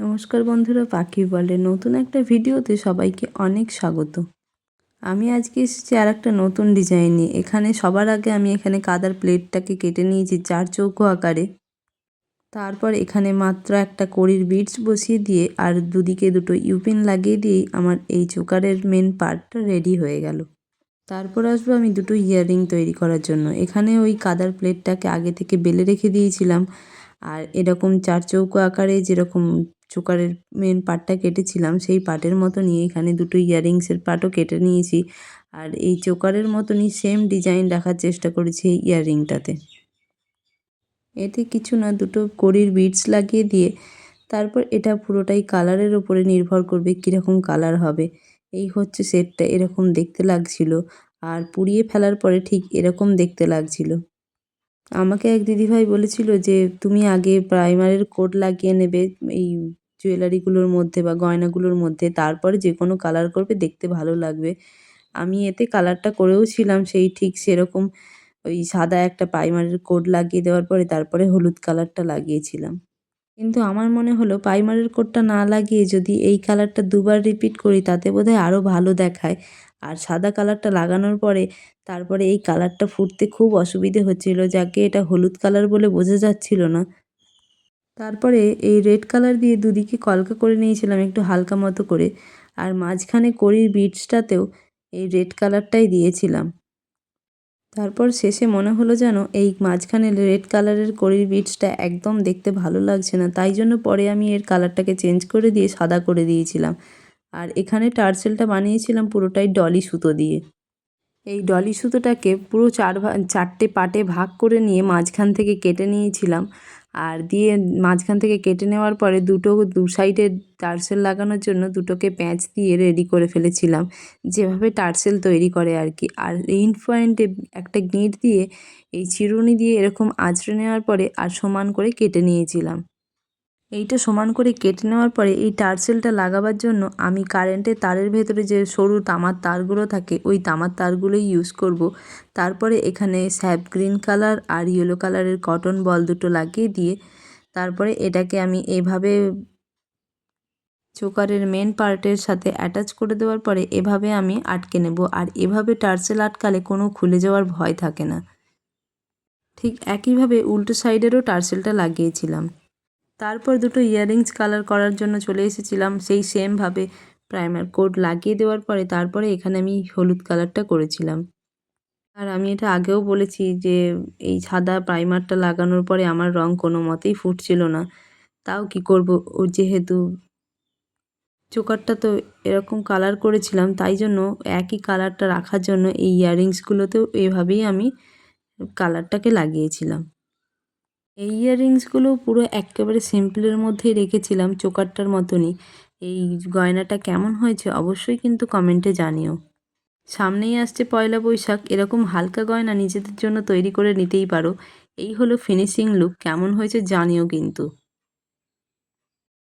নমস্কার বন্ধুরা, পাখি বলে নতুন একটা ভিডিওতে সবাইকে অনেক স্বাগত। আমি আজকে এসেছি আর একটা নতুন ডিজাইন নিয়ে। এখানে সবার আগে আমি এখানে কাদার প্লেটটাকে কেটে নিয়েছি চার চৌকো আকারে। তারপর এখানে মাত্র একটা কড়ির বিটস বসিয়ে দিয়ে আর দুদিকে দুটো ইউপিন লাগিয়ে দিয়েই আমার এই চোকারের মেন পার্টটা রেডি হয়ে গেল। তারপর আসব আমি দুটো ইয়াররিং তৈরি করার জন্য। এখানে ওই কাদার প্লেটটাকে আগে থেকে বেলে রেখে দিয়েছিলাম। আর এরকম চার চৌকো আকারে যেরকম চোকারের মেন পার্টটা কেটেছিলাম, সেই পার্টের মতনই এখানে দুটো ইয়াররিংসের পার্টও কেটে নিয়েছি। আর এই চোকারের মতনই সেম ডিজাইন রাখার চেষ্টা করেছি এই ইয়াররিংটাতে এতে কিছু না, দুটো কড়ির বিটস লাগিয়ে দিয়ে তারপর এটা পুরোটাই কালারের ওপরে নির্ভর করবে কীরকম কালার হবে। এই হচ্ছে সেটটা এরকম দেখতে লাগছিল। আর পুড়িয়ে ফেলার পরে ঠিক এরকম দেখতে লাগছিল। আমাকে এক দিদিভাই বলেছিল যে, তুমি আগে প্রাইমারের কোট লাগিয়ে নেবে, এই জুয়েলারিগুলোর মধ্যে বা গয়নাগুলোর মধ্যে, তারপরে যে কোনো কালার করবে, দেখতে ভালো লাগবে। আমি এতে কালারটা করেও ছিলাম, সেই ঠিক সেরকম ওই সাদা একটা প্রাইমারের কোট লাগিয়ে দেওয়ার পরে, তারপরে হলুদ কালারটা লাগিয়েছিলাম। কিন্তু আমার মনে হলো প্রাইমারের কোটটা না লাগিয়ে যদি এই কালারটা দুবার রিপিট করি, তাতে বোধহয় আরও ভালো দেখায়। আর সাদা কালারটা লাগানোর পরে, তারপরে এই কালারটা ফুটতে খুব অসুবিধে হচ্ছিল, যাকে এটা হলুদ কালার বলে বোঝা যাচ্ছিল না। তারপরে এই রেড কালার দিয়ে দুদিকে কলকা করে নিয়েছিলাম একটু হালকা মতো করে। আর মাঝখানে কড়ির বিটসটাতেও এই রেড কালারটাই দিয়েছিলাম। তারপর শেষে মনে হলো যেন এই মাঝখানে রেড কালারের কড়ির বিটসটা একদম দেখতে ভালো লাগছে না, তাই জন্য পরে আমি এর কালারটাকে চেঞ্জ করে দিয়ে সাদা করে দিয়েছিলাম। আর এখানে টার্সেলটা বানিয়েছিলাম পুরোটাই ডলি সুতো দিয়ে। এই ডলি সুতোটাকে পুরো চার চারটে পাটে ভাগ করে নিয়ে মাঝখান থেকে কেটে নিয়েছিলাম। আর দিয়ে মাঝখান থেকে কেটে নেওয়ার পরে দুটো দু সাইডে টার্সেল লাগানোর জন্য দুটোকে প্যাঁচ দিয়ে রেডি করে ফেলেছিলাম। যেভাবে টার্সেল তৈরি করে আর কি। আর ইন পয়েন্টে একটা গিঁট দিয়ে, এই চিরুনি দিয়ে এরকম আঁচড়ে নেওয়ার পরে আর সমান করে কেটে নিয়েছিলাম। এইটা সমান করে কেটে নেওয়ার পরে এই টার্সেলটা লাগাবার জন্য আমি কারেন্টের তারের ভেতরে যে সরু তামার তারগুলো থাকে, ওই তামার তারগুলোই ইউজ করব। তারপরে এখানে স্যাপ গ্রিন কালার আর ইয়েলো কালারের কটন বল দুটো লাগিয়ে দিয়ে তারপরে এটাকে আমি এভাবে চোকারের মেন পার্টের সাথে অ্যাটাচ করে দেওয়ার পরে এভাবে আমি আটকে নেব। আর এভাবে টার্সেল আটকালে কোনো খুলে যাওয়ার ভয় থাকে না। ঠিক একইভাবে উল্টো সাইডেরও টার্সেলটা লাগিয়েছিলাম। তারপর দুটো ইয়াররিংস কালার করার জন্য চলে এসেছিলাম সেই সেমভাবে প্রাইমার কোড লাগিয়ে দেওয়ার পরে তারপরে এখানে আমি হলুদ কালারটা করেছিলাম। আর আমি এটা আগেও বলেছি যে, এই সাদা প্রাইমারটা লাগানোর পরে আমার রং কোনো মতেই ফুটছিল না। তাও কি করব? ও যেহেতু চোকারটা তো এরকম কালার করেছিলাম, তাই জন্য একই কালারটা রাখার জন্য এই ইয়াররিংসগুলোতেও এভাবেই আমি কালারটাকে লাগিয়েছিলাম। এই ইয়াররিংসগুলো পুরো একেবারে সিম্পলের মধ্যেই রেখেছিলাম চোকারটার মতনই। এই গয়নাটা কেমন হয়েছে অবশ্যই কিন্তু কমেন্টে জানিও। সামনেই আসছে পয়লা বৈশাখ, এরকম হালকা গয়না নিজেদের জন্য তৈরি করে নিতেই পারো। এই হলো ফিনিশিং লুক কেমন হয়েছে জানিও কিন্তু।